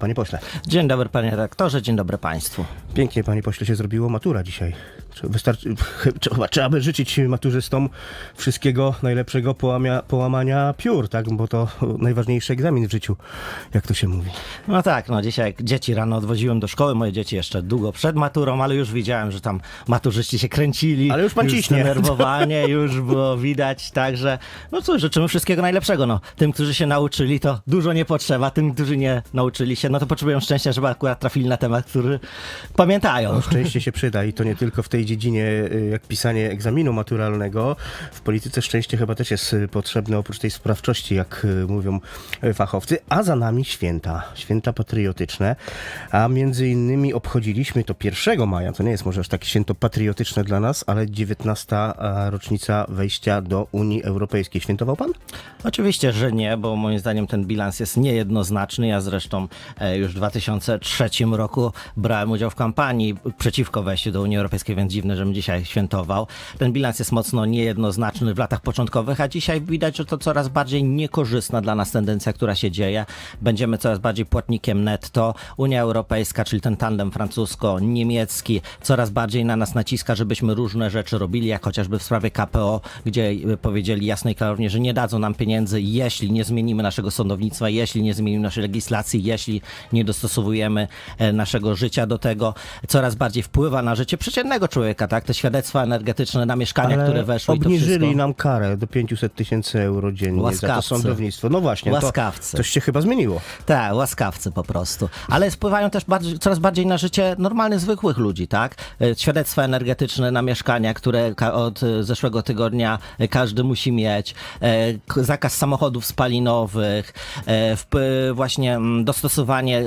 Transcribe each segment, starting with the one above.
panie pośle. Dzień dobry panie redaktorze, dzień dobry państwu. Pięknie, panie pośle, się zrobiło matura dzisiaj. Czy Wystarczy, trzeba, trzeba by życzyć maturzystom wszystkiego najlepszego połamia, połamania piór, tak? Bo to najważniejszy egzamin w życiu, jak to się mówi. No tak, no dzisiaj dzieci rano odwoziłem do szkoły, moje dzieci jeszcze długo przed maturą, ale już widziałem, że tam maturzyści się kręcili. Ale już pan ciśnie. Zdenerwowanie już było widać, także no cóż, życzymy wszystkiego najlepszego. No, tym, którzy się nauczyli, to dużo nie potrzeba, tym, którzy nie nauczyli się, no to potrzebują szczęścia, żeby akurat trafili na temat, który pamiętają. Szczęście się przyda i to nie tylko w tej dziedzinie, y, jak pisanie egzaminu maturalnego. W polityce szczęście chyba też jest y, potrzebne, oprócz tej sprawczości, jak y, mówią fachowcy. A za nami święta, święta patriotyczne. A między innymi obchodziliśmy to 1 maja, to nie jest może aż takie święto patriotyczne dla nas, ale 19. a, rocznica wejścia do Unii Europejskiej. Świętował pan? Oczywiście, że nie, bo moim zdaniem ten bilans jest niejednoznaczny. Ja zresztą e, już w 2003 roku brałem udział w kampanii przeciwko wejściu do Unii Europejskiej, więc dziwne, żebym dzisiaj świętował. Ten bilans jest mocno niejednoznaczny w latach początkowych, a dzisiaj widać, że to coraz bardziej niekorzystna dla nas tendencja, która się dzieje. Będziemy coraz bardziej płatnikiem netto. Unia Europejska, czyli ten tandem francusko-niemiecki, coraz bardziej na nas naciska, żebyśmy różne rzeczy robili, jak chociażby w sprawie KPO, gdzie y, powiedzieli jasno i klarownie, że nie dadzą nam pieniędzy, jeśli nie zmienimy naszego sądownictwa, jeśli nie zmienimy naszej legislacji, jeśli nie dostosowujemy e, naszego życia do tego. Coraz bardziej wpływa na życie przeciętnego człowieka, tak? Te świadectwa energetyczne na mieszkania, które weszły i to obniżyli wszystko. nam karę do 500 tysięcy euro dziennie za to Łaskawcy. sądownictwo. No właśnie, to Łaskawcy. coś się chyba zmieniło. Tak, łaskawcy po prostu. Ale wpływają też bardziej, coraz bardziej na życie normalnych, zwykłych ludzi, tak? E, Świadectwa energetyczne na mieszkania, które od e, zeszłego tygodnia każdy musi mieć. E, Zakaz samochodów spalinowych, właśnie mm, dostosowanie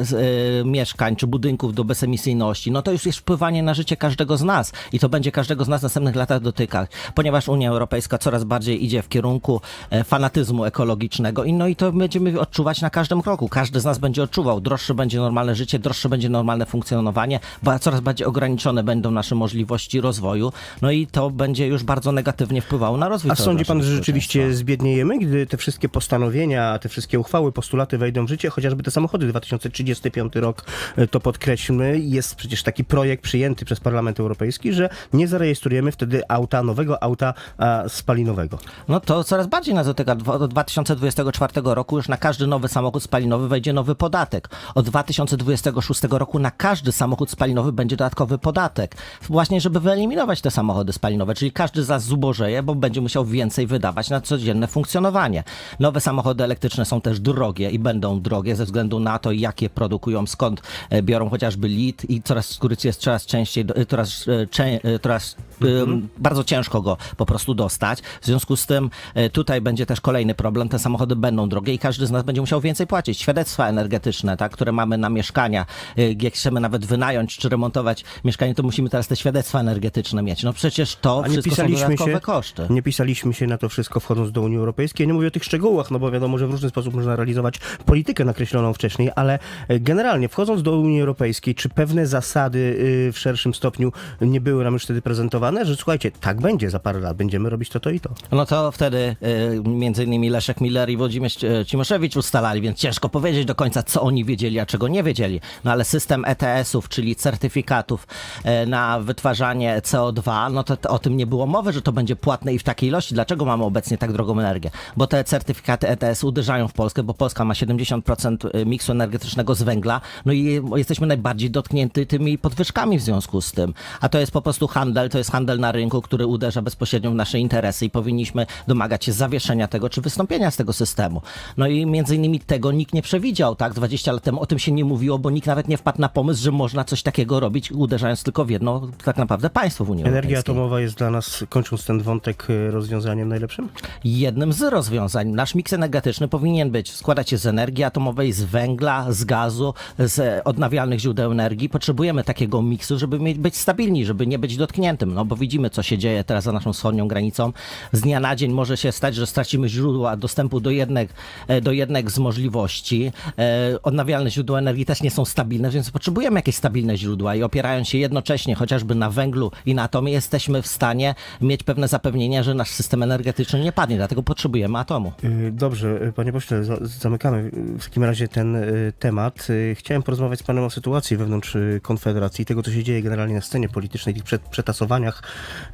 mieszkań czy budynków do bezemisyjności. No to już jest wpływanie na życie każdego z nas i to będzie każdego z nas w następnych latach dotykać, ponieważ Unia Europejska coraz bardziej idzie w kierunku e, fanatyzmu ekologicznego i no i to będziemy odczuwać na każdym kroku. Każdy z nas będzie odczuwał. Droższe będzie normalne życie, droższe będzie normalne funkcjonowanie, bo coraz bardziej ograniczone będą nasze możliwości rozwoju, no i to będzie już bardzo negatywnie wpływało na rozwój A sądzi pan, że rzeczywiście zbiedniejemy, gdy te wszystkie postanowienia, te wszystkie uchwały, postulaty wejdą w życie, chociażby te samochody 2035 rok, e, to podkreślmy, jest przecież taki projekt przyjęty przez Parlament Europejski, że nie zarejestrujemy wtedy auta, nowego auta a, spalinowego. No to coraz bardziej nas dotyka. Od 2024 roku już na każdy nowy samochód spalinowy wejdzie nowy podatek. Od 2026 roku na każdy samochód spalinowy będzie dodatkowy podatek. Właśnie, żeby wyeliminować te samochody spalinowe, czyli każdy z nas zubożeje, bo będzie musiał więcej wydawać na codzienne funkcjonowanie. Nowe samochody elektryczne są też drogie i będą drogie ze względu na to, jakie produkują, skąd e, biorą chociażby lit i coraz skóryc jest coraz częściej, coraz, e, e, coraz em, bardzo ciężko go po prostu dostać. W związku z tym e, tutaj będzie też kolejny problem. Te samochody będą drogie i każdy z nas będzie musiał więcej płacić. Świadectwa energetyczne, tak, które mamy na mieszkania, e, jak chcemy nawet wynająć czy remontować mieszkanie, to musimy teraz te świadectwa energetyczne mieć. No przecież to wszystko są dodatkowe się, koszty. nie pisaliśmy się na to wszystko wchodząc do Unii Europejskiej. Nie mówię o tych szczegółach, no bo wiadomo, że w różny sposób można realizować politykę nakreśloną wcześniej, ale e, generalnie wchodząc do Unii Europejskiej, czy pewne zasady y, w szerszym stopniu nie były nam już wtedy prezentowane, że słuchajcie, tak będzie za parę lat, będziemy robić to, to i to. No to wtedy y, między innymi Leszek Miller i Włodzimierz e, Cimoszewicz ustalali, więc ciężko powiedzieć do końca, co oni wiedzieli, a czego nie wiedzieli. No ale system ETS-ów, czyli certyfikatów e, na wytwarzanie CO2, no to, o tym nie było mowy, że to będzie płatne i w takiej ilości. Dlaczego mamy obecnie tak drogą energię? Bo te certyfikaty ETS uderzają w Polskę, bo Polska ma 70% miksu energetycznego z węgla, no i jesteśmy najbardziej dotknięty tymi podwyżkami w związku z tym. A to jest po prostu handel, to jest handel na rynku, który uderza bezpośrednio w nasze interesy i powinniśmy domagać się zawieszenia tego, czy wystąpienia z tego systemu. No i między innymi tego nikt nie przewidział, tak? 20 lat temu o tym się nie mówiło, bo nikt nawet nie wpadł na pomysł, że można coś takiego robić, uderzając tylko w jedno tak naprawdę państwo w Unii Energia Europejskiej. atomowa jest dla nas, kończąc ten wątek, y, rozwiązaniem najlepszym? jednym z rozwiązań. Nasz miks energetyczny powinien być, składać się z energii atomowej, z węgla, z gazu, z odnawialnych źródeł energii. Potrzebujemy takiego miksu, żeby mieć, być stabilni, żeby nie być dotkniętym, no bo widzimy, co się dzieje teraz za naszą wschodnią granicą. Z dnia na dzień może się stać, że stracimy źródła dostępu do jednych, e, do jednych z możliwości. E, Odnawialne źródła energii też nie są stabilne, więc potrzebujemy jakieś stabilne źródła i opierając się jednocześnie chociażby na węglu i na atomie, jesteśmy w stanie mieć pewne zapewnienia, że nasz system energetyczny nie padnie, dlatego potrzebujemy atomu. Y, Dobrze, panie pośle, za- zamykamy w takim razie ten temat. Chciałem porozmawiać z panem o sytuacji wewnątrz Konfederacji, tego co się dzieje generalnie na scenie politycznej, tych przed,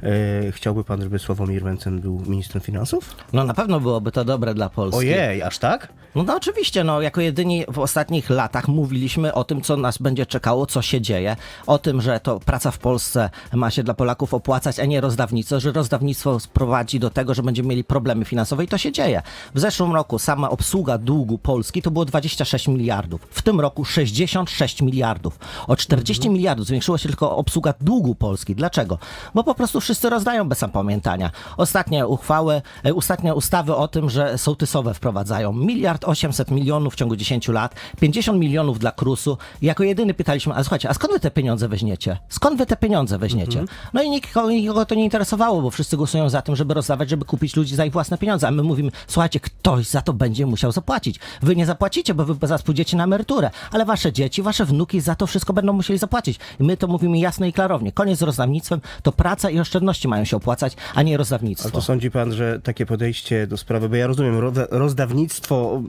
Y, Chciałby pan, żeby Sławomir Mencen był ministrem finansów? No na pewno byłoby to dobre dla Polski. Ojej, aż tak? No, no oczywiście, no jako jedyni w ostatnich latach mówiliśmy o tym, co nas będzie czekało, co się dzieje, o tym, że to praca w Polsce ma się dla Polaków opłacać, a nie rozdawnictwo, że rozdawnictwo sprowadzi do tego, że będziemy mieli problemy finansowe i to się dzieje. W zeszłym roku sama obsługa długu Polski to było 26 miliardów, w tym roku 66 miliardów. O 40 miliardów zwiększyła się tylko obsługa długu Polski. Dlaczego? Bo po prostu wszyscy rozdają bez zapamiętania. Ostatnie uchwały, e, ostatnie ustawy o tym, że sołtysowe wprowadzają miliard 800 milionów w ciągu 10 lat, 50 milionów dla KRUS-u. I jako jedyny pytaliśmy, a słuchajcie, a skąd wy te pieniądze weźmiecie? Skąd wy te pieniądze weźmiecie? No i nikogo, nikogo to nie interesowało, bo wszyscy głosują za tym, żeby rozdawać, żeby kupić ludzi za ich własne pieniądze. A my mówimy, słuchajcie, ktoś za to będzie musiał zapłacić. Wy nie zapłacicie, bo wy zaraz pójdziecie na emeryturę, ale wasze dzieci, wasze wnuki za to wszystko będą musieli zapłacić. I my to mówimy jasno i klarownie. Koniec z rozdawnictwem, to praca i oszczędności mają się opłacać, a nie Ale rozdawnictwo. to sądzi pan, że takie podejście do sprawy, bo ja rozumiem, roz- rozdawnictwo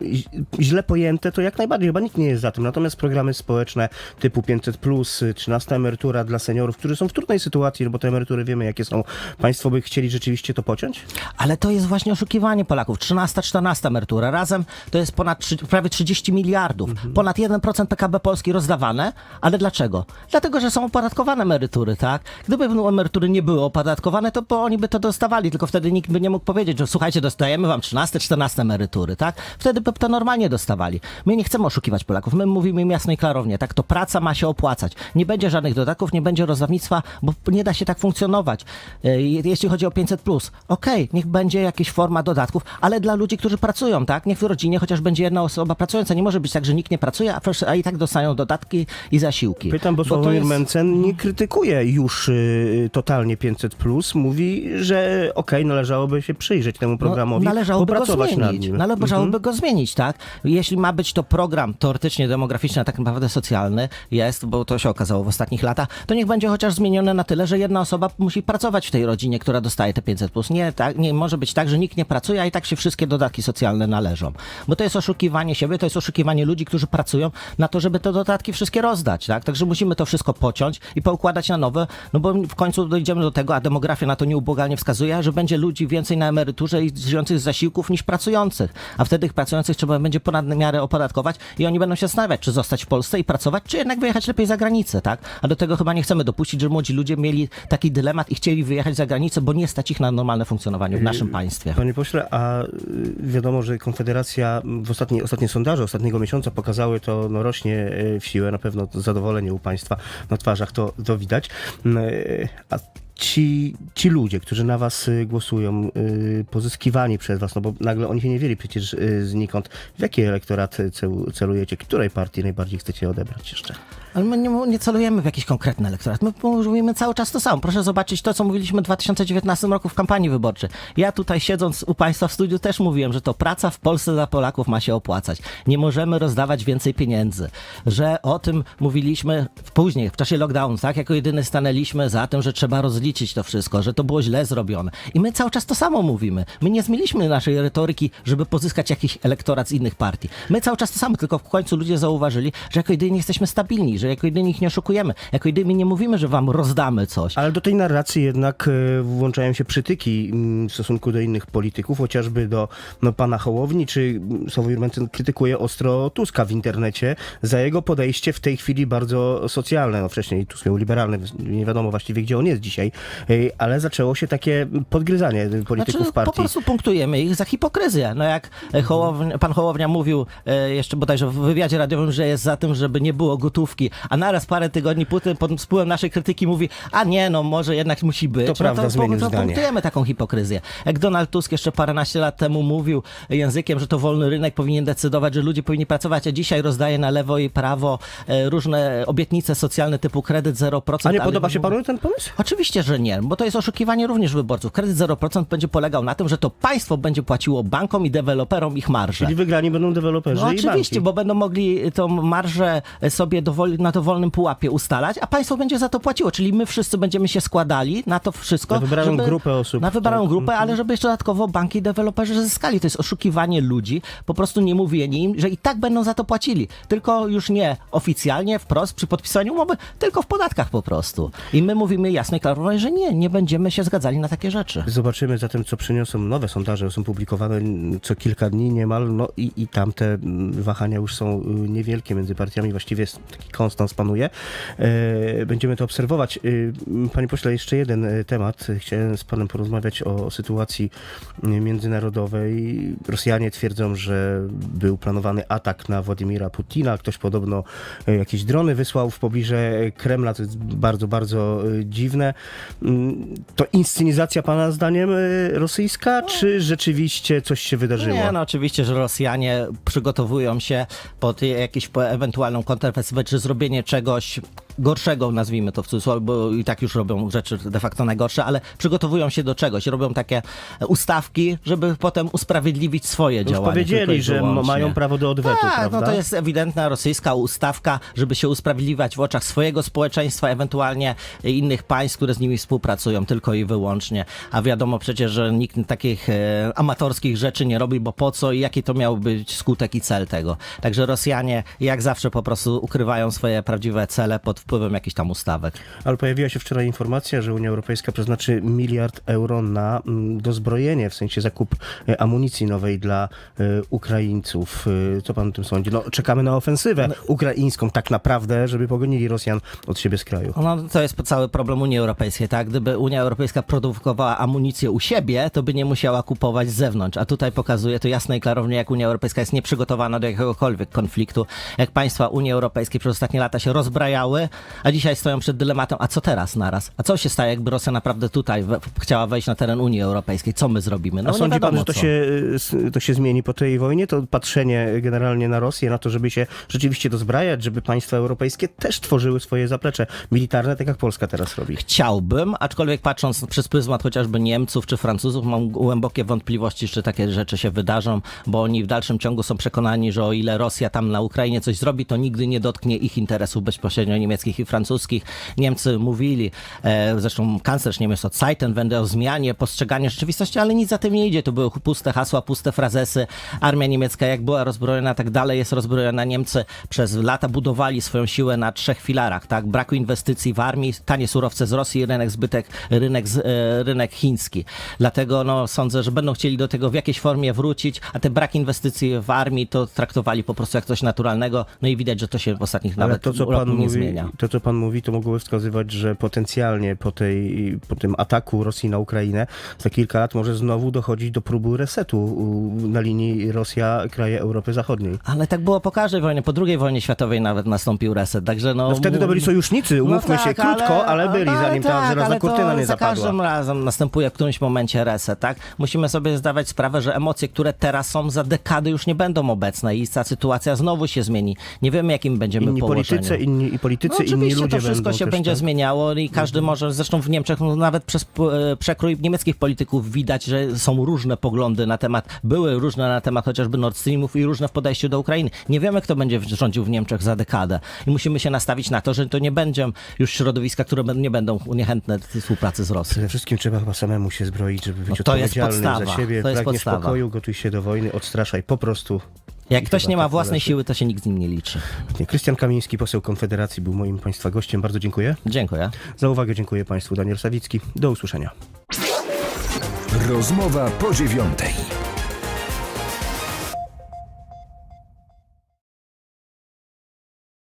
źle pojęte, to jak najbardziej, chyba nikt nie jest za tym. Natomiast programy społeczne typu 500+, 13 emerytura dla seniorów, którzy są w trudnej sytuacji, no bo te emerytury wiemy jakie są. Państwo by chcieli rzeczywiście to pociąć? Ale to jest właśnie oszukiwanie Polaków. 13, 14 emerytura. Razem to jest ponad trzy, prawie 30 miliardów. Ponad 1% PKB Polski rozdawane. Ale dlaczego? Dlatego, że są opodatkowane emerytury, tak? Gdyby emerytury nie były opodatkowane, to bo oni by to dostawali, tylko wtedy nikt by nie mógł powiedzieć, że słuchajcie, dostajemy wam 13, 14 emerytury, tak? Wtedy by to normalnie dostawali. My nie chcemy oszukiwać Polaków. My mówimy im jasno i klarownie, tak? To praca ma się opłacać. Nie będzie żadnych dodatków, nie będzie rozdawnictwa, bo nie da się tak funkcjonować. E, Jeśli chodzi o 500, okej, niech będzie jakaś forma dodatków, ale dla ludzi, którzy pracują, tak? Niech w rodzinie chociaż będzie jedna osoba pracująca. Nie może być tak, że nikt nie pracuje, a, i tak dostają dodatki i zasiłki. Pytam, bo to Sławomir jest- Mencen nie krytykuje już y, totalnie 500+, mówi, że okej, należałoby się przyjrzeć temu programowi, No, należałoby go zmienić. nim. Należałoby Mhm. go zmienić, tak? Jeśli ma być to program teoretycznie demograficzny, a tak naprawdę socjalny jest, bo to się okazało w ostatnich latach, to niech będzie chociaż zmienione na tyle, że jedna osoba musi pracować w tej rodzinie, która dostaje te 500 Nie, tak, nie może być tak, że nikt nie pracuje, a i tak się wszystkie dodatki socjalne należą. Bo to jest oszukiwanie siebie, to jest oszukiwanie ludzi, którzy pracują na to, żeby te dodatki wszystkie rozdać, tak? Także musimy to wszystko pociąć i poukładać na nowe, no bo w końcu dojdziemy do tego, a demografia na to nieubłaganie wskazuje, że będzie ludzi więcej na emeryturze i żyjących z zasiłków niż pracujących. A wtedy tych pracujących trzeba będzie ponad miarę opodatkować i oni będą się zastanawiać, czy zostać w Polsce i pracować, czy jednak wyjechać lepiej za granicę, tak? A do tego chyba nie chcemy dopuścić, że młodzi ludzie mieli taki dylemat i chcieli wyjechać za granicę, bo nie stać ich na normalne funkcjonowanie w naszym państwie. Panie pośle, a y, wiadomo, że Konfederacja w ostatnie, ostatnie sondaże ostatniego miesiąca pokazały to, no rośnie y, w siłę, na pewno zadowolenie u państwa na twarzach to, to widać. Y, A ci, ci ludzie, którzy na was y, głosują, y, pozyskiwani przez was, no bo nagle oni się nie wzięli przecież y, znikąd. W jaki elektorat celu- celujecie? Której partii najbardziej chcecie odebrać jeszcze? Ale my nie, nie celujemy w jakiś konkretny elektorat. My mówimy cały czas to samo. Proszę zobaczyć to, co mówiliśmy w 2019 roku w kampanii wyborczej. Ja tutaj siedząc u Państwa w studiu też mówiłem, że to praca w Polsce dla Polaków ma się opłacać. Nie możemy rozdawać więcej pieniędzy. Że o tym mówiliśmy później, w czasie lockdownu, tak? Jako jedyny stanęliśmy za tym, że trzeba rozliczyć to wszystko, że to było źle zrobione. I my cały czas to samo mówimy. My nie zmieniliśmy naszej retoryki, żeby pozyskać jakiś elektorat z innych partii. My cały czas to samo, tylko w końcu ludzie zauważyli, że jako jedyni jesteśmy stabilni, że jako jedyni ich nie oszukujemy, jako jedyni nie mówimy, że wam rozdamy coś. Ale do tej narracji jednak e, włączają się przytyki mm, w stosunku do innych polityków, chociażby do no, pana Hołowni, czy mm, Sławomir Mencen krytykuje ostro Tuska w internecie za jego podejście w tej chwili bardzo socjalne. No, wcześniej Tusk miał liberalne, nie wiadomo właściwie gdzie on jest dzisiaj. Y, ale zaczęło się takie podgryzanie polityków Znaczy, po partii. prostu punktujemy ich za hipokryzję. No jak e, Hołownia, pan Hołownia mówił e, jeszcze bodajże w wywiadzie radiowym, że jest za tym, żeby nie było gotówki, a naraz parę tygodni potem pod wpływem naszej krytyki mówi, a nie, no może jednak musi być. To no prawda, to, zmienił to zdanie. punktujemy taką hipokryzję. Jak Donald Tusk jeszcze paręnaście lat temu mówił językiem, że to wolny rynek powinien decydować, że ludzie powinni pracować, a dzisiaj rozdaje na lewo i prawo e, różne obietnice socjalne typu kredyt 0%. A nie podoba się panu ten pomysł? Oczywiście, że nie, bo to jest oszukiwanie również wyborców. Kredyt 0% będzie polegał na tym, że to państwo będzie płaciło bankom i deweloperom ich marże. Czyli wygrani będą deweloperzy No i oczywiście, banki. bo będą mogli tą marżę sobie dowoli, na dowolnym pułapie ustalać, a państwo będzie za to płaciło. Czyli my wszyscy będziemy się składali na to wszystko. Na wybraną żeby, grupę osób, Na wybraną tak. grupę, ale żeby jeszcze dodatkowo banki i deweloperzy zyskali. To jest oszukiwanie ludzi, po prostu nie mówienie im, że i tak będą za to płacili. Tylko już nie oficjalnie, wprost, przy podpisaniu umowy, tylko w podatkach po prostu. I my mówimy jasno i że nie, nie będziemy się zgadzali na takie rzeczy. Zobaczymy zatem, co przyniosą nowe sondaże. Są publikowane co kilka dni niemal, no i, i tamte mm, wahania już są y, niewielkie między partiami. Właściwie taki konstans panuje. E, Będziemy to obserwować. Y, Panie pośle, jeszcze jeden e, temat. Chciałem z panem porozmawiać o sytuacji y, międzynarodowej. Rosjanie twierdzą, że był planowany atak na Władimira Putina. Ktoś podobno jakieś drony wysłał w pobliże Kremla. To jest bardzo, bardzo dziwne. Mm, To inscenizacja pana zdaniem e, rosyjska, czy rzeczywiście coś się wydarzyło? Nie, no oczywiście, że Rosjanie przygotowują się pod jakąś ewentualną kontrowersję, czy zrobienie czegoś gorszego, nazwijmy to w cudzysłowie, bo i tak już robią rzeczy de facto najgorsze, ale przygotowują się do czegoś, robią takie ustawki, żeby potem usprawiedliwić swoje Już działania. powiedzieli, że mają prawo do odwetu, tak, prawda? no to jest ewidentna rosyjska ustawka, żeby się usprawiedliwiać w oczach swojego społeczeństwa, ewentualnie innych państw, które z nimi współpracują, tylko i wyłącznie. A wiadomo przecież, że nikt takich e, amatorskich rzeczy nie robi, bo po co i jaki to miał być skutek i cel tego. Także Rosjanie jak zawsze po prostu ukrywają swoje prawdziwe cele pod wpływem jakichś tam ustawek. Ale pojawiła się wczoraj informacja, że Unia Europejska przeznaczy miliard euro na mm, dozbrojenie, w sensie zakup e, amunicji nowej dla e, Ukraińców. E, Co pan o tym sądzi? No, czekamy na ofensywę ukraińską tak naprawdę, żeby pogonili Rosjan od siebie z kraju. No to jest cały problem Unii Europejskiej, tak? Gdyby Unia Europejska produkowała amunicję u siebie, to by nie musiała kupować z zewnątrz. A tutaj pokazuje to jasno i klarownie, jak Unia Europejska jest nieprzygotowana do jakiegokolwiek konfliktu. Jak państwa Unii Europejskiej przez ostatnie lata się rozbrajały, a dzisiaj stoją przed dylematem, a co teraz naraz? A co się staje, jakby Rosja naprawdę tutaj we, chciała wejść na teren Unii Europejskiej? Co my zrobimy? No A sądzi pan, że to co. się, y, to się zmieni po tej wojnie? To patrzenie generalnie na Rosję, na to, żeby się rzeczywiście dozbrajać, żeby państwa europejskie też tworzyły swoje zaplecze militarne, tak jak Polska teraz robi. Chciałbym, aczkolwiek patrząc przez pryzmat chociażby Niemców czy Francuzów, mam głębokie wątpliwości, czy takie rzeczy się wydarzą, bo oni w dalszym ciągu są przekonani, że o ile Rosja tam na Ukrainie coś zrobi, to nigdy nie dotknie ich interesów bezpośrednio niemieckich i francuskich. Niemcy mówili, e, zresztą kanclerz Niemiec od Zeitenwende o zmianie postrzegania rzeczywistości, ale nic za tym nie idzie. To były puste hasła, puste frazesy. Armia niemiecka jak była rozbrojona, tak dalej jest rozbrojona. Niemcy przez lata budowali swoją siłę na trzech filarach, tak? Braku inwestycji w armii, tanie surowce z Rosji, rynek zbytek, rynek, z, e, rynek chiński. Dlatego no, sądzę, że będą chcieli do tego w jakiejś formie wrócić, a te brak inwestycji w armii to traktowali po prostu jak coś naturalnego. No i widać, że to się w ostatnich Ale nawet to co, pan nie mówi, zmienia. To, co pan mówi, to mogłoby wskazywać, że potencjalnie po, tej, po tym ataku Rosji na Ukrainę za kilka lat może znowu dochodzić do próby resetu na linii Rosja-kraje Europy Zachodniej. Ale tak było po każdej wojnie, po II wojnie światowej nawet nastąpił reset, także no... No wtedy to byli sojusznicy, umówmy No się, tak, krótko, ale, byli, ale zanim ta tak, żelazna ale to kurtyna nie za zapadła. każdym razem następuje w którymś momencie reset, tak? Musimy sobie zdawać sprawę, że emocje, które teraz są, za dekady już nie będą obecne i ta sytuacja znowu się zmieni. Nie wiemy, jakim będziemy Inni położeniu. politycy, inni, i politycy, No inni oczywiście ludzie to wszystko będą się też, będzie tak? zmieniało i każdy może, zresztą w Niemczech no, nawet przez e, przekrój niemieckich polityków widać, że są różne poglądy na temat, były różne na temat chociażby Nord Streamów i różne w podejściu do Ukrainy. Nie wiemy, kto będzie rządził w Niemczech za dekadę i musimy się nastawić na to, że to nie będzie już środowiska, które nie będą niechętne do współpracy z Rosją. Przede wszystkim trzeba chyba samemu się zbroić, żeby być No odpowiedzialnym za siebie. to jest Pragniesz podstawa. pokoju, gotuj się do wojny, odstraszaj po prostu. Jak I ktoś nie ma tak własnej należy. siły, to się nikt z nim nie liczy. Krystian Kamiński, poseł Konfederacji, był moim Państwa gościem. Bardzo dziękuję. Dziękuję. Za uwagę dziękuję Państwu. Daniel Sawicki. Do usłyszenia. Rozmowa po dziewiątej.